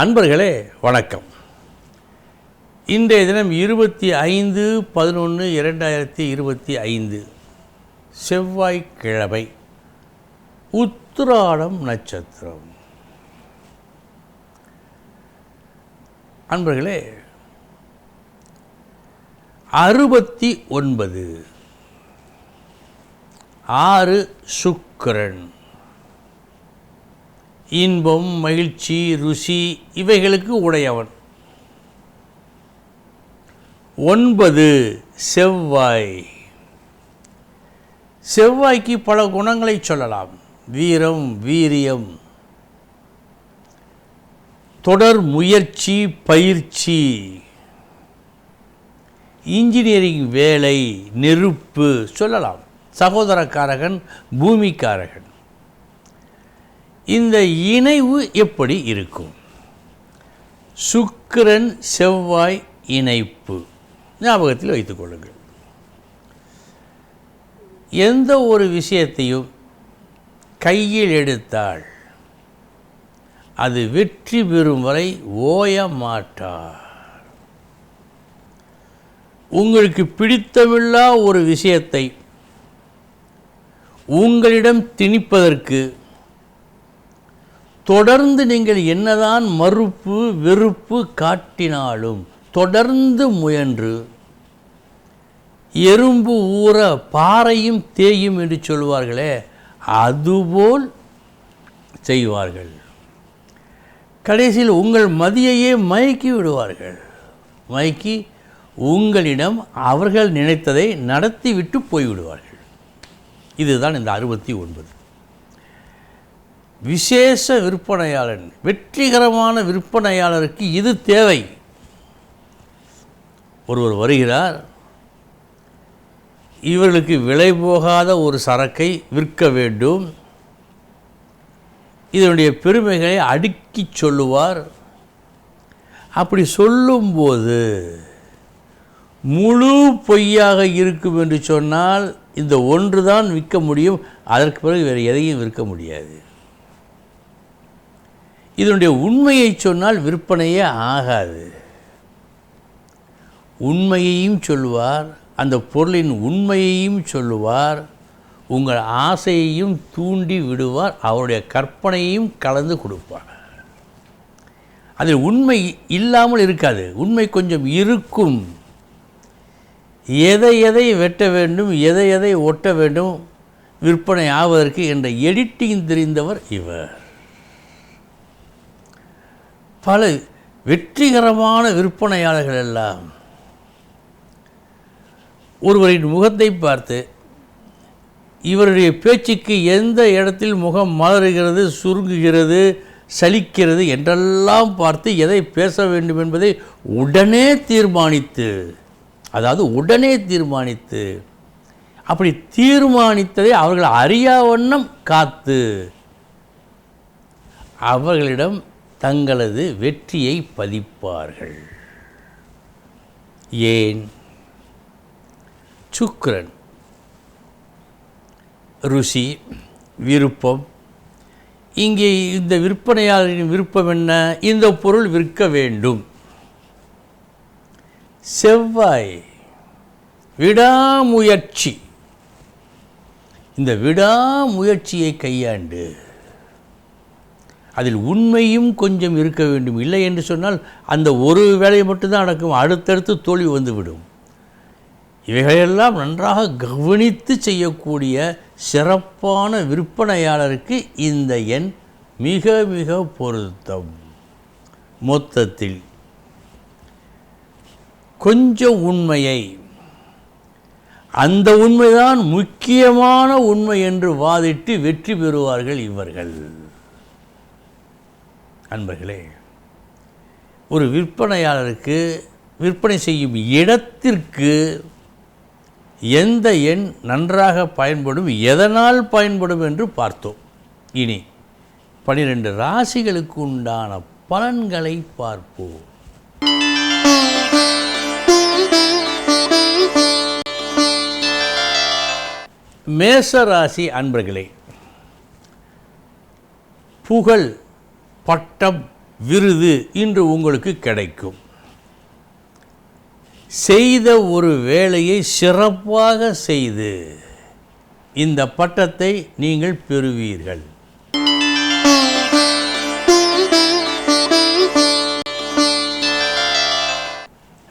அன்பர்களே வணக்கம். இன்றைய தினம் இருபத்தி ஐந்து பதினொன்று இரண்டாயிரத்தி இருபத்தி ஐந்து செவ்வாய்க்கிழமை உத்திராடம் நட்சத்திரம். அன்பர்களே அறுபத்தி ஒன்பது ஆறு சுக்கரன். இன்பம் மகிழ்ச்சி ருசி இவைகளுக்கு உடையவன். ஒன்பது செவ்வாய். செவ்வாய்க்கு பல குணங்களை சொல்லலாம். வீரம் வீரியம். தொடர் முயற்சி பயிற்சி. இன்ஜினியரிங் வேலை நெருப்பு சொல்லலாம். சகோதரக்காரகன் பூமிக்காரகன். இந்த இணைவு எப்படி இருக்கும்? சுக்கிரன் செவ்வாய் இணைப்பு. ஞாபகத்தில் வைத்துக்கொள்ளுங்கள் எந்த ஒரு விஷயத்தையும் கையில் எடுத்தால் அது வெற்றி பெறும் வரை ஓய மாட்டார். உங்களுக்கு பிடித்தமில்லா ஒரு விஷயத்தை உங்களிடம் திணிப்பதற்கு தொடர்ந்து நீங்கள் என்னதான் மறுப்பு வெறுப்பு காட்டினாலும் தொடர்ந்து முயன்று எறும்பு ஊற பாறையும் தேயும் என்று சொல்வார்களே அதுபோல் செய்வார்கள். கடைசியில் உங்கள் மதியையே மயக்கி விடுவார்கள். மயக்கி உங்களிடம் அவர்கள் நினைத்ததை நடத்திவிட்டு போய்விடுவார்கள். இதுதான் இந்த அறுபத்தி ஒன்பது. விசேஷ விற்பனையாளன் வெற்றிகரமான விற்பனையாளருக்கு இது தேவை. ஒருவர் வருகிறார் இவர்களுக்கு விலை போகாத ஒரு சரக்கை விற்க வேண்டும். இதனுடைய பெருமைகளை அடுக்கி சொல்லுவார். அப்படி சொல்லும்போது முழு பொய்யாக இருக்கும் என்று சொன்னால் இந்த ஒன்று தான் விற்க முடியும். அதற்கு பிறகு வேறு எதையும் விற்க முடியாது. இதனுடைய உண்மையை சொன்னால் விற்பனையே ஆகாது. உண்மையையும் சொல்லுவார் அந்த பொருளின் உண்மையையும் சொல்லுவார் உங்கள் ஆசையையும் தூண்டி விடுவார் அவருடைய கற்பனையையும் கலந்து கொடுப்பார். அதில் உண்மை இல்லாமல் இருக்காது உண்மை கொஞ்சம் இருக்கும். எதை எதை வெட்ட வேண்டும் எதை எதை ஒட்ட வேண்டும் விற்பனை ஆவதற்கு என்ற எடிட்டிங் தெரிந்தவர் இவர். பல வெற்றிகரமான விற்பனையாளர்கள் எல்லாம். ஒருவரின் முகத்தை பார்த்து இவருடைய பேச்சுக்கு எந்த இடத்தில் முகம் மலருகிறது சுருங்குகிறது சலிக்கிறது என்றெல்லாம் பார்த்து எதை பேச வேண்டும் என்பதை உடனே தீர்மானித்து அதாவது உடனே தீர்மானித்து அப்படி தீர்மானித்ததை அவர்கள் அறியா வண்ணம் காத்து அவர்களிடம் தங்களது வெற்றியை பதிப்பார்கள். ஏன்? சுக்ரன். ருசி விருப்பம். இங்கே இந்த விற்பனையாளரின் விருப்பம் என்ன? இந்த பொருள் விற்க வேண்டும். செவ்வாய். விடாமுயற்சி. இந்த விடாமுயற்சியை கையாண்டு அதில் உண்மையும் கொஞ்சம் இருக்க வேண்டும். இல்லை என்று சொன்னால் அந்த ஒரு வேலையை மட்டும்தான் நடக்கும் அடுத்தடுத்து தோல்வி வந்துவிடும். இவைகளையெல்லாம் நன்றாக கவனித்து செய்யக்கூடிய சிறப்பான விற்பனையாளருக்கு இந்த எண் மிக மிக பொருத்தம். மொத்தத்தில் கொஞ்சம் உண்மையை அந்த உண்மைதான் முக்கியமான உண்மை என்று வாதிட்டு வெற்றி பெறுவார்கள் இவர்கள். அன்பர்களே ஒரு விற்பனையாளருக்கு விற்பனை செய்யும் இடத்திற்கு எந்த எண் நன்றாக பயன்படும் எதனால் பயன்படும் என்று பார்த்தோம். இனி பனிரெண்டு ராசிகளுக்கு உண்டான பலன்களை பார்ப்போம். மேசராசி அன்பர்களே புகழ் பட்டம் விருது இன்று உங்களுக்கு கிடைக்கும். செய்த ஒரு வேலையை சிறப்பாக செய்து இந்த பட்டத்தை நீங்கள் பெறுவீர்கள்.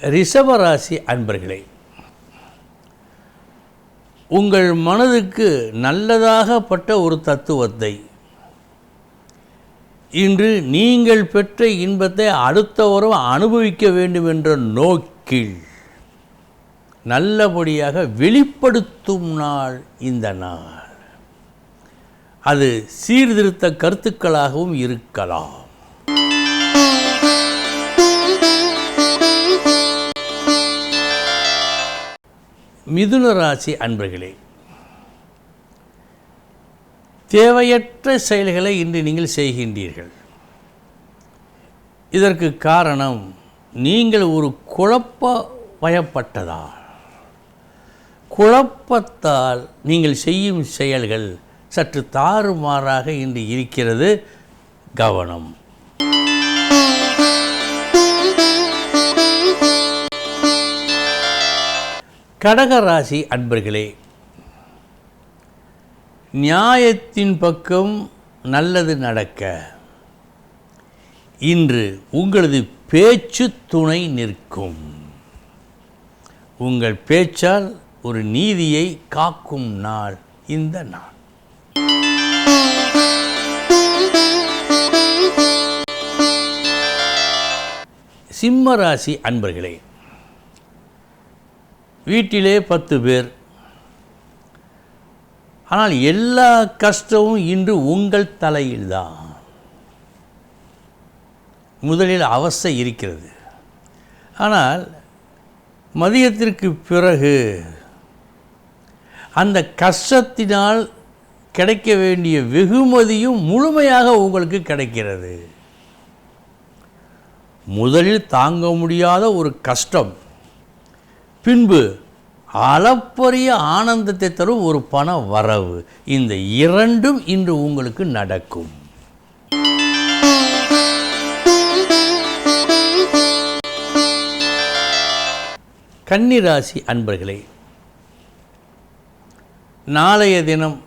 ரிஷபராசி அன்பர்களே உங்கள் மனதுக்கு நல்லதாகப்பட்ட ஒரு தத்துவத்தை இன்று நீங்கள் பெற்ற இன்பத்தை அடுத்தவரும் அனுபவிக்க வேண்டும் என்ற நோக்கில் நல்லபடியாக வெளிப்படுத்தும் நாள் இந்த நாள். அது சீர்திருத்த கருத்துக்களாகவும் இருக்கலாம். மிதுன ராசி அன்பர்களே தேவையற்ற செயல்களை இன்று நீங்கள் செய்கின்றீர்கள். இதற்கு காரணம் நீங்கள் ஒரு குழப்ப வயப்பட்டதால். குழப்பத்தால் நீங்கள் செய்யும் செயல்கள் சற்று தாறுமாறாக இன்று இருக்கிறது கவனம். கடகராசி அன்பர்களே நியாயத்தின் பக்கம் நல்லது நடக்க. இன்று உங்களது பேச்சு துணை நிற்கும். உங்கள் பேச்சால் ஒரு நீதியை காக்கும் நாள் இந்த நாள். சிம்மராசி அன்பர்களே வீட்டிலே பத்து பேர் ஆனால் எல்லா கஷ்டமும் இன்று உங்கள் தலையில்தான். முதலில் அவசை இருக்கிறது. ஆனால் மதியத்திற்கு பிறகு அந்த கஷ்டத்தினால் கிடைக்க வேண்டிய வெகுமதியும் முழுமையாக உங்களுக்கு கிடைக்கிறது. முதலில் தாங்க முடியாத ஒரு கஷ்டம். பின்பு அளப்பரிய ஆனந்தத்தை தரும் ஒரு பண வரவு. இந்த இரண்டும் இன்று உங்களுக்கு நடக்கும். கன்னிராசி அன்பர்களே நாளைய தினம்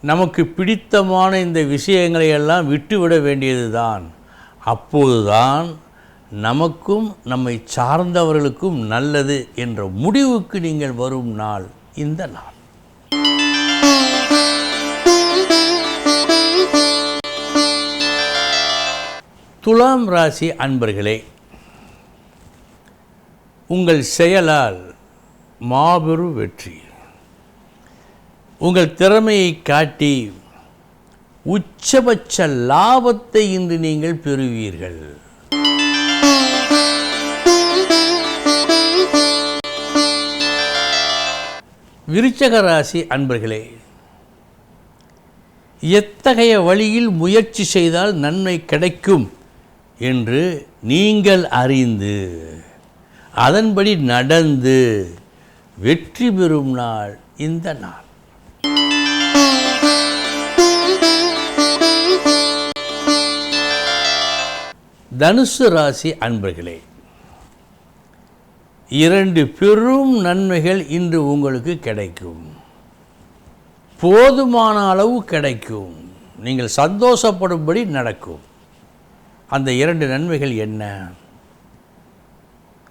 நமக்கு பிடித்தமான இந்த விஷயங்களை எல்லாம் விட்டுவிட வேண்டியதுதான். அப்போதுதான் நமக்கும் நம்மை சார்ந்தவர்களுக்கும் நல்லது என்ற முடிவுக்கு நீங்கள் வரும் நாள் இந்த நாள். துலாம் ராசி அன்பர்களே உங்கள் செயலால் மாபெரும் வெற்றி. உங்கள் திறமையை காட்டி உச்சபட்ச லாபத்தை இன்று நீங்கள் பெறுவீர்கள். விருச்சக ராசி அன்பர்களே எத்தகைய வழியில் முயற்சி செய்தால் நன்மை கிடைக்கும் என்று நீங்கள் அறிந்து அதன்படி நடந்து வெற்றி பெறும் நாள் இந்த நாள். தனுசு ராசி அன்பர்களே இரண்டு பெரும் நன்மைகள் இன்று உங்களுக்கு கிடைக்கும். போதுமான அளவு கிடைக்கும். நீங்கள் சந்தோஷப்படும்படி நடக்கும். அந்த இரண்டு நன்மைகள் என்ன?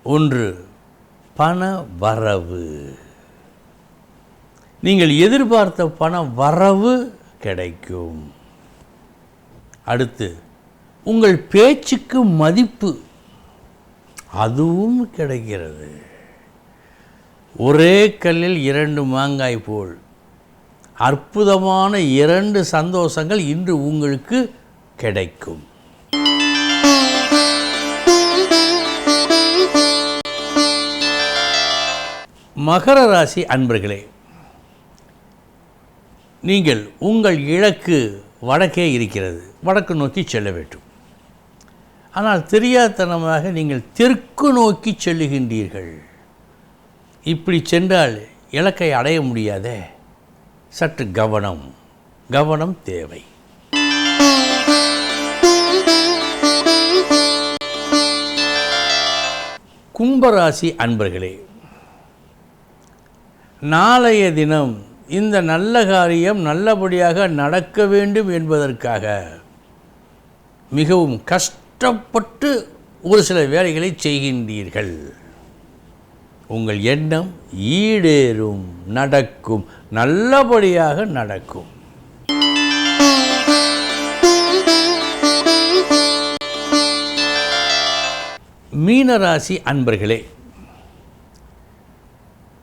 ஒன்று பண வரவு. நீங்கள் எதிர்பார்த்த பண வரவு கிடைக்கும். அடுத்து உங்கள் பேச்சுக்கு மதிப்பு அதுவும் கிடைக்கிறது. ஒரே கல்லில் இரண்டு மாங்காய் போல். அற்புதமான இரண்டு சந்தோஷங்கள் இன்று உங்களுக்கு கிடைக்கும். மகர ராசி அன்பர்களே நீங்கள் உங்கள் இலக்கு வடக்கே இருக்கிறது. வடக்கு நோக்கி செல்ல வேண்டும். ஆனால் தெரியாதனமாக நீங்கள் தெற்கு நோக்கி செல்லுகின்றீர்கள். இப்படி சென்றால் இலக்கை அடைய முடியாதே. சற்று கவனம். கவனம் தேவை. கும்பராசி அன்பர்களே நாளைய தினம் இந்த நல்ல காரியம் நல்லபடியாக நடக்க வேண்டும் என்பதற்காக மிகவும் கஷ்ட கஷ்டப்பட்டு ஒரு சில வேலைகளை செய்கின்றீர்கள். உங்கள் எண்ணம் ஈடேறும் நடக்கும் நல்லபடியாக நடக்கும். மீனராசி அன்பர்களே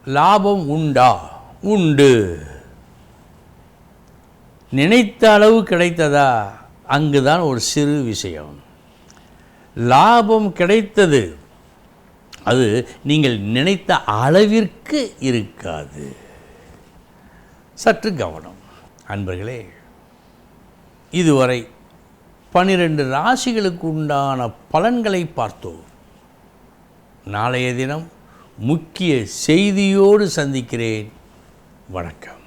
லாபம் உண்டா? உண்டு. நினைத்த அளவு கிடைத்ததா? அங்குதான் ஒரு சிறு விஷயம். லாபம் கிடைத்தது. அது நீங்கள் நினைத்த அளவிற்கு இருக்காது. சற்று கவனம். அன்பர்களே இதுவரை பனிரெண்டு ராசிகளுக்கு உண்டான பலன்களை பார்த்தோம். நாளைய தினம் முக்கிய செய்தியோடு சந்திக்கிறேன். வணக்கம்.